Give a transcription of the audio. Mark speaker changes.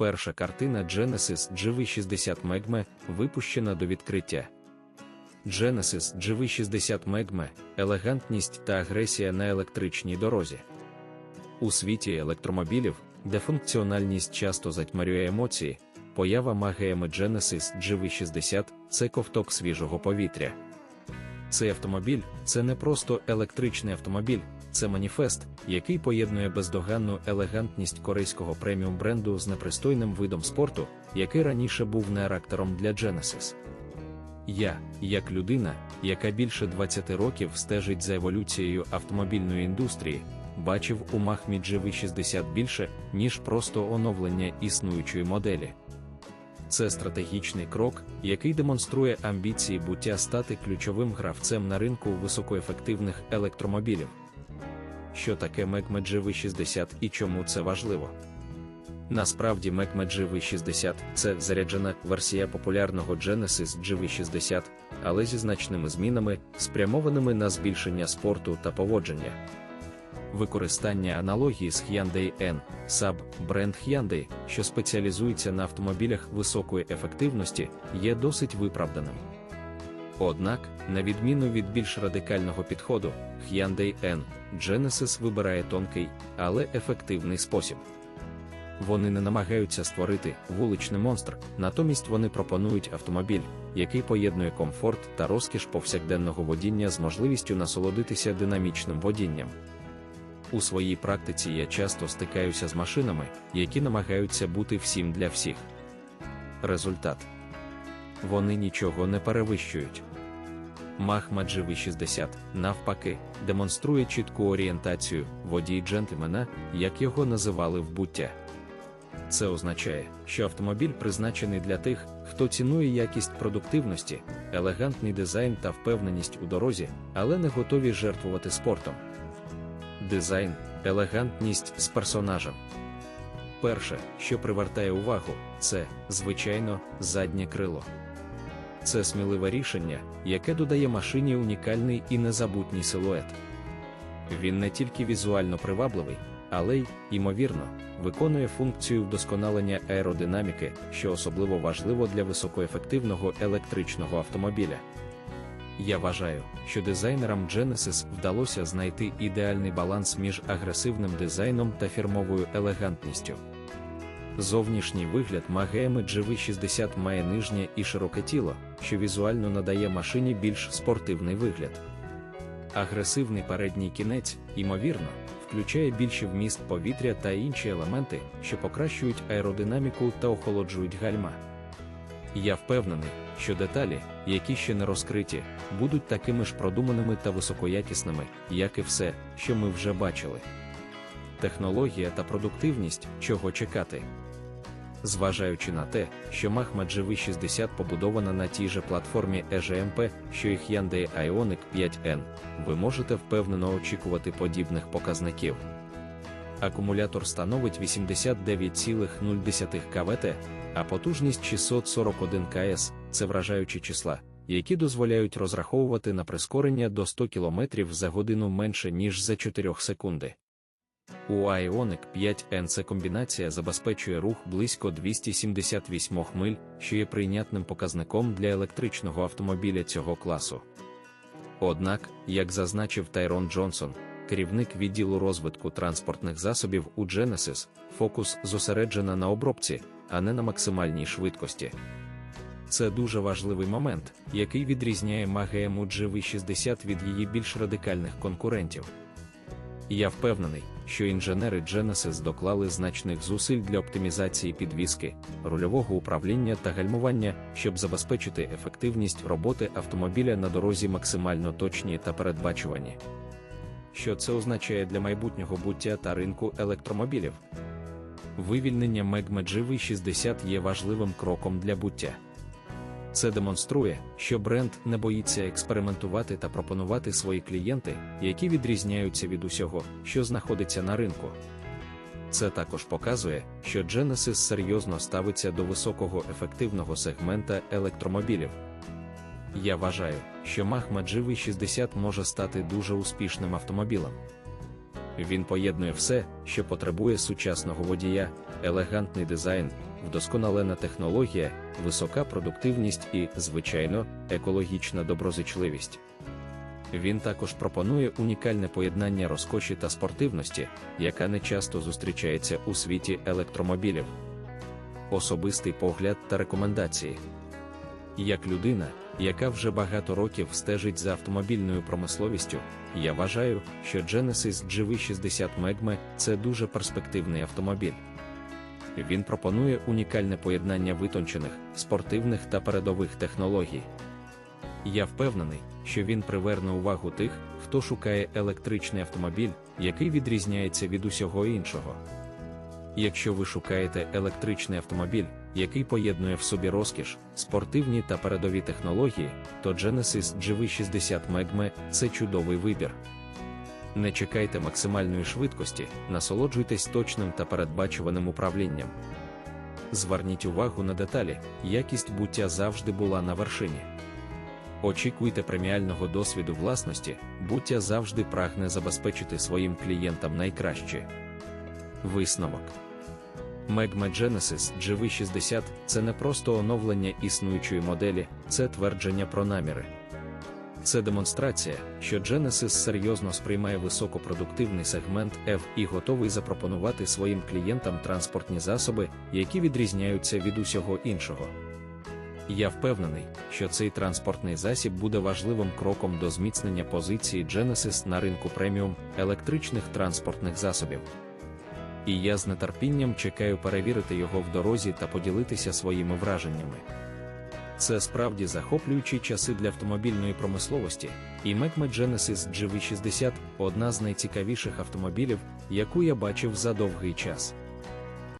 Speaker 1: Перша картина Genesis GV60 Megme випущена до відкриття. Genesis GV60 Megme – елегантність та агресія на електричній дорозі. У світі електромобілів, де функціональність часто затьмарює емоції, поява магіями Genesis GV60 це ковток свіжого повітря. Цей автомобіль це не просто електричний автомобіль, це маніфест, який поєднує бездоганну елегантність корейського преміум бренду з непристойним видом спорту, який раніше був неарактером для Genesis. Я, як людина, яка більше 20 років стежить за еволюцією автомобільної індустрії, бачив у Махмі GV60 більше, ніж просто оновлення існуючої моделі. Це стратегічний крок, який демонструє амбіції буття стати ключовим гравцем на ринку високоефективних електромобілів. Що таке Megme GV60 і чому це важливо? Насправді Megme GV60 це заряджена версія популярного Genesis GV60, але зі значними змінами, спрямованими на збільшення спорту та поводження. Використання аналогії з Hyundai N, Sub, бренд Hyundai, що спеціалізується на автомобілях високої ефективності, є досить виправданим. Однак, на відміну від більш радикального підходу, Hyundai N, Genesis вибирає тонкий, але ефективний спосіб. Вони не намагаються створити вуличний монстр, натомість вони пропонують автомобіль, який поєднує комфорт та розкіш повсякденного водіння з можливістю насолодитися динамічним водінням. У своїй практиці я часто стикаюся з машинами, які намагаються бути всім для всіх. Результат вони нічого не перевищують. Махма GV60, навпаки, демонструє чітку орієнтацію водій джентльмена, як його називали в буття. Це означає, що автомобіль призначений для тих, хто цінує якість продуктивності, елегантний дизайн та впевненість у дорозі, але не готові жертвувати спортом. Дизайн, елегантність з персонажем. Перше, що привертає увагу, це, звичайно, заднє крило. Це сміливе рішення, яке додає машині унікальний і незабутній силует. Він не тільки візуально привабливий, але й, ймовірно, виконує функцію вдосконалення аеродинаміки, що особливо важливо для високоефективного електричного автомобіля. Я вважаю, що дизайнерам Genesis вдалося знайти ідеальний баланс між агресивним дизайном та фірмовою елегантністю. Зовнішній вигляд Магеми GV60 має нижнє і широке тіло, що візуально надає машині більш спортивний вигляд. Агресивний передній кінець, ймовірно, включає більший вміст повітря та інші елементи, що покращують аеродинаміку та охолоджують гальма. Я впевнений, що деталі, які ще не розкриті, будуть такими ж продуманими та високоякісними, як і все, що ми вже бачили. Технологія та продуктивність чого чекати. Зважаючи на те, що Mahma GV60 побудована на тій же платформі EGMP, що і Hyundai Ioniq 5N, ви можете впевнено очікувати подібних показників. Акумулятор становить 89,0 КВТ, а потужність 641 КС це вражаючі числа, які дозволяють розраховувати на прискорення до 100 км за годину менше ніж за 4 секунди. У Ioniq 5 n ця комбінація забезпечує рух близько 278 миль, що є прийнятним показником для електричного автомобіля цього класу. Однак, як зазначив Тайрон Джонсон, керівник відділу розвитку транспортних засобів у Genesis, фокус зосереджена на обробці, а не на максимальній швидкості. Це дуже важливий момент, який відрізняє Magemu GV60 від її більш радикальних конкурентів. Я впевнений, що інженери Genesis доклали значних зусиль для оптимізації підвіски, рульового управління та гальмування, щоб забезпечити ефективність роботи автомобіля на дорозі максимально точні та передбачувані. Що це означає для майбутнього буття та ринку електромобілів? Вивільнення Megme GV60 є важливим кроком для буття. Це демонструє, що бренд не боїться експериментувати та пропонувати свої клієнти, які відрізняються від усього, що знаходиться на ринку. Це також показує, що Genesis серйозно ставиться до високого ефективного сегмента електромобілів. Я вважаю, що Mahma GV60 може стати дуже успішним автомобілем. Він поєднує все, що потребує сучасного водія, елегантний дизайн, вдосконалена технологія, висока продуктивність і, звичайно, екологічна доброзичливість. Він також пропонує унікальне поєднання розкоші та спортивності, яка не часто зустрічається у світі електромобілів. Особистий погляд та рекомендації. Як людина, яка вже багато років стежить за автомобільною промисловістю, я вважаю, що Genesis GV60 Megme – це дуже перспективний автомобіль. Він пропонує унікальне поєднання витончених, спортивних та передових технологій. Я впевнений, що він приверне увагу тих, хто шукає електричний автомобіль, який відрізняється від усього іншого. Якщо ви шукаєте електричний автомобіль, який поєднує в собі розкіш, спортивні та передові технології, то Genesis GV60 Megme – це чудовий вибір. Не чекайте максимальної швидкості, насолоджуйтесь точним та передбачуваним управлінням. Зверніть увагу на деталі, якість буття завжди була на вершині. Очікуйте преміального досвіду власності, буття завжди прагне забезпечити своїм клієнтам найкраще. Висновок Megme Genesis GV60 це не просто оновлення існуючої моделі, це твердження про наміри. Це демонстрація, що Genesis серйозно сприймає високопродуктивний сегмент F і готовий запропонувати своїм клієнтам транспортні засоби, які відрізняються від усього іншого. Я впевнений, що цей транспортний засіб буде важливим кроком до зміцнення позиції Genesis на ринку преміум електричних транспортних засобів. І я з нетерпінням чекаю перевірити його в дорозі та поділитися своїми враженнями. Це справді захоплюючі часи для автомобільної промисловості, і Megme Genesis GV60 одна з найцікавіших автомобілів, яку я бачив за довгий час.